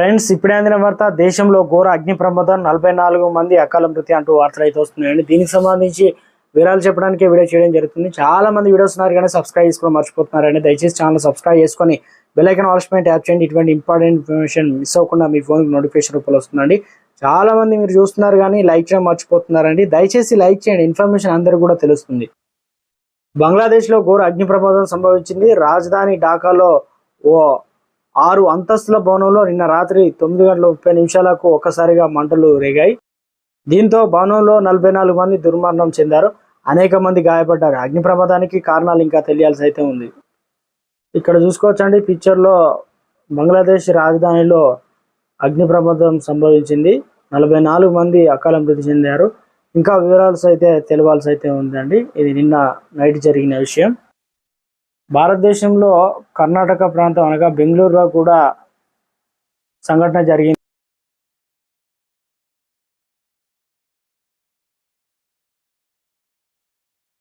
Friends ఇప్పుడే అందిన వార్త దేశంలో ఘోర అగ్ని ప్రమాదం నలభై నాలుగు మంది అకాల మృతి అంటూ వార్తలు అయితే వస్తున్నాయండి. దీనికి సంబంధించి వివరాలు చెప్పడానికి వీడియో చేయడం జరుగుతుంది. చాలా మంది వీడియోస్ ఉన్నారు కానీ సబ్స్క్రైబ్ చేసుకోవడం మర్చిపోతున్నారండి. దయచేసి ఛానల్ సబ్స్క్రైబ్ చేసుకొని బెల్ ఐకాన్ ఆల్స్మెంట్ చేయండి. ఇటువంటి ఇంపార్టెంట్ ఇన్ఫర్మేషన్ మిస్ అవ్వకుండా మీ ఫోన్ నోటిఫికేషన్ రూపంలో వస్తుందండి. చాలా మంది మీరు చూస్తున్నారు కానీ లైక్ చేయడం మర్చిపోతున్నారండి. దయచేసి లైక్ చేయండి. ఇన్ఫర్మేషన్ అందరికీ కూడా తెలుస్తుంది. బంగ్లాదేశ్లో ఘోర అగ్ని ప్రమాదం సంభవించింది. రాజధాని ఢాకాలో ఓ ఆరు అంతస్తుల భవనంలో నిన్న రాత్రి తొమ్మిది గంటల ముప్పై నిమిషాలకు ఒక్కసారిగా మంటలు రేగాయి. దీంతో భవనంలో నలభై నాలుగు మంది దుర్మరణం చెందారు. అనేక మంది గాయపడ్డారు. అగ్ని ప్రమాదానికి కారణాలు ఇంకా తెలియాల్సి అయితే ఉంది. ఇక్కడ చూసుకోవచ్చండి పిక్చర్లో బంగ్లాదేశ్ రాజధానిలో అగ్ని ప్రమాదం సంభవించింది. నలభై నాలుగు మంది అకాల మృతి చెందారు. ఇంకా వివరాలు అయితే తెలియాల్సి అయితే ఉందండి. ఇది నిన్న నైట్ జరిగిన విషయం. భారతదేశంలో కర్ణాటక ప్రాంతం అనగా బెంగళూరులో కూడా సంఘటన జరిగింది.